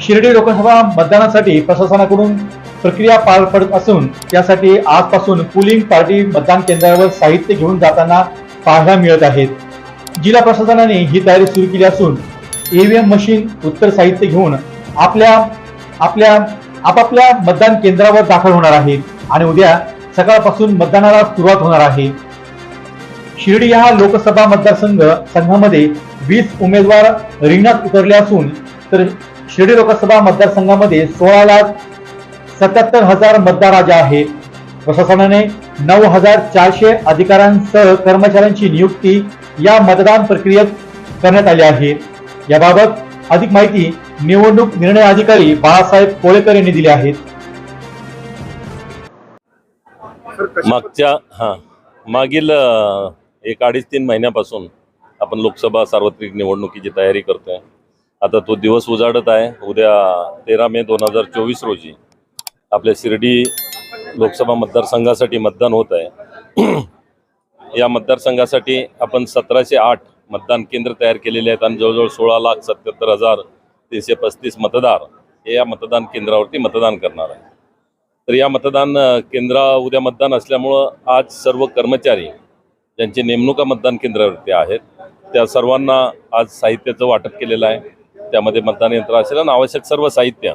शिर्डी लोकसभा मतदानासाठी प्रशासनाकडून प्रक्रिया पार पडत असून त्यासाठी आजपासून पुलिंग पार्टी मतदान केंद्रावर साहित्य घेऊन जाताना पाहायला मिळत आहेत. जिल्हा प्रशासनाने ही तयारी सुरू केली असून ईव्हीएम मशीन उत्तर साहित्य घेऊन आपल्या आपल्या आपापल्या मतदान केंद्रावर दाखल होणार आहेत आणि उद्या सकाळपासून मतदानाला सुरुवात होणार आहे. शिर्डी हा लोकसभा मतदारसंघ संघामध्ये वीस उमेदवार रिंगणात उतरले असून तर शिर्डी लोकसभा मतदारसंघामध्ये सोळा लाख सत्याहत्तर हजार मतदार राजा आहेत. प्रशासनाने नऊ हजार चारशे अधिकाऱ्यांसह कर्मचाऱ्यांची नियुक्ती या मतदान प्रक्रियेत करण्यात आली आहे. याबाबत अधिक माहिती निवडणूक निर्णय अधिकारी बाळासाहेब कोळेकर यांनी दिली आहे. मागच्या हां मागील एक अडीच तीन महिन्यापासून आपण लोकसभा सार्वत्रिक निवडणुकीची तयारी करतोय. आता तो दिवस उजाडत आहे. उद्या तेरा मे दोन हजार चोवीस रोजी आपल्या शिर्डी लोकसभा मतदारसंघासाठी मतदान होत आहे. या मतदारसंघासाठी आपण सतराशे आठ मतदान केंद्र तयार केलेले आहेत आणि जवळजवळ सोळा लाख सत्याहत्तर हजार तीनशे पस्तीस मतदार हे या मतदान केंद्रावरती मतदान करणार आहे तर या मतदान केंद्रा उद्या मतदान असल्यामुळं आज सर्व कर्मचारी ज्यांची नेमणुका मतदान केंद्रावरती आहेत त्या सर्वांना आज साहित्याचं वाटप केलेलं आहे. त्यामध्ये मतदान यंत्र असेल आणि आवश्यक सर्व साहित्य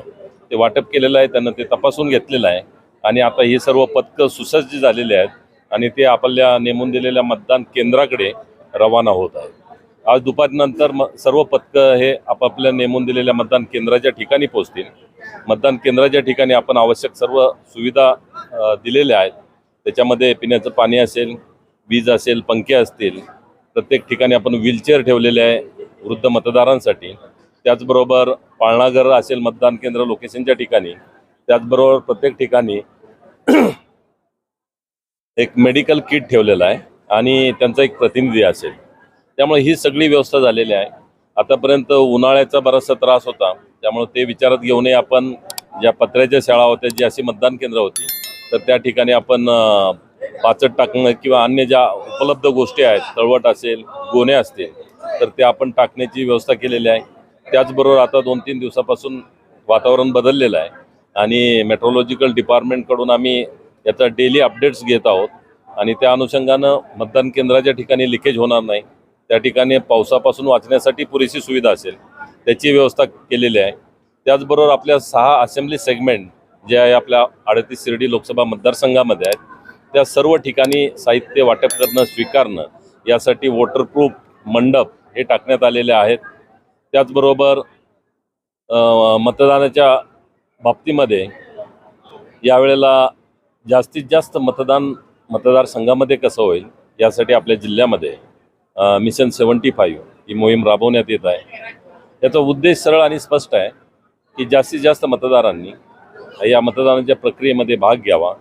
ते वाटप केलेलं आहे त्यांना ते तपासून घेतलेलं आहे. आणि आता हे सर्व पथकं सुसज्ज झालेले आहेत आणि ते आपल्या नेमून दिलेल्या मतदान केंद्राकडे रवाना होत आहेत. आज दुपारनंतर म सर्व पथकं हे आपापल्या नेमून दिलेल्या मतदान केंद्राच्या ठिकाणी पोहोचतील. मतदान केंद्राच्या ठिकाणी आपण आवश्यक सर्व सुविधा दिलेल्या आहेत. त्याच्यामध्ये पिण्याचं पाणी असेल वीज असेल पंखे असतील प्रत्येक ठिकाणी आपण व्हीलचेअर ठेवलेले आहे वृद्ध मतदारांसाठी. त्याचबरोबर पाळणाघर असेल मतदान केंद्र लोकेशनच्या ठिकाणी त्याचबरोबर प्रत्येक ठिकाणी एक मेडिकल किट ठेवलेलं आहे आणि त्यांचा एक प्रतिनिधी असेल. त्यामुळे ही सगळी व्यवस्था झालेली आहे. आतापर्यंत उन्हाळ्याचा बराचसा त्रास होता. त्यामुळे ते विचारात घेऊनही आपण ज्या पत्र्याच्या शाळा होत्या जी अशी मतदान केंद्र होती तर त्या ठिकाणी आपण पाचट टाकणं किंवा अन्य ज्या उपलब्ध गोष्टी आहेत तळवट असेल गोणे असतील तर ते आपण टाकण्याची व्यवस्था केलेली आहे. त्याचबरोबर आता दोन तीन दिवसापासून वातावरण बदललेलं आहे. आणि मेट्रोलॉजिकल डिपार्टमेंटकडून आम्ही याचा डेली अपडेट्स घेत आहोत. आणि त्या अनुषंगानं मतदान केंद्राच्या ठिकाणी लिकेज होणार नाही. त्या ठिकाणी पावसापासून वाचण्यासाठी पुरेशी सुविधा असेल. त्याची व्यवस्था केलेली आहे. त्याचबरोबर आपल्या सहा असेंब्ली सेगमेंट जे आहे आपल्या अडतीस शिर्डी लोकसभा मतदारसंघामध्ये आहेत. त्या सर्व ठिकाणी साहित्य वाटप करणं स्वीकारणं यासाठी वॉटरप्रूफ मंडप हे टाकण्यात आलेले आहेत. त्याचबरोबर मतदानाच्या बाबतीमध्ये यावेळेला जास्तीत जास्त मतदान मतदारसंघामध्ये कसं होईल यासाठी आपल्या जिल्ह्यामध्ये मिशन सेवन्टी फाईव्ह ही मोहीम राबवण्यात येत आहे. याचा उद्देश सरळ आणि स्पष्ट आहे की जास्तीत जास्त मतदारांनी या मतदानाच्या प्रक्रियेमध्ये भाग घ्यावा.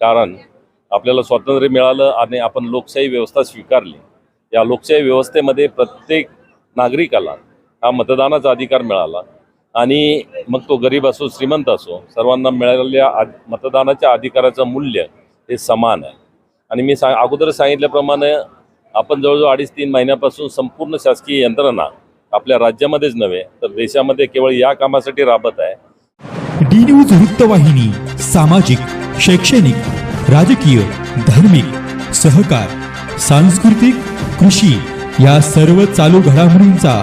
कारण आपल्याला स्वातंत्र्य मिळालं आणि आपण लोकशाही व्यवस्था स्वीकारली. या लोकशाही व्यवस्थेमध्ये प्रत्येक नागरिकाला हा मतदानाचा अधिकार मिळाला. आणि मग तो गरीब असो श्रीमंत असो सर्वांना मिळालेल्या आ- मतदानाच्या अधिकाराचं मूल्य हे समान आहे. आणि मी सांग अगोदर सांगितल्याप्रमाणे आपण जवळजवळ अडीच तीन महिन्यापासून संपूर्ण शासकीय यंत्रणा आपल्या राज्यामध्येच नव्हे तर देशामध्ये केवळ या कामासाठी राबत आहे. डी न्यूज वृत्तवाहिनी सामाजिक शैक्षणिक राजकीय धार्मिक सहकार सांस्कृतिक कृषी या सर्व चालू घडामोडींचा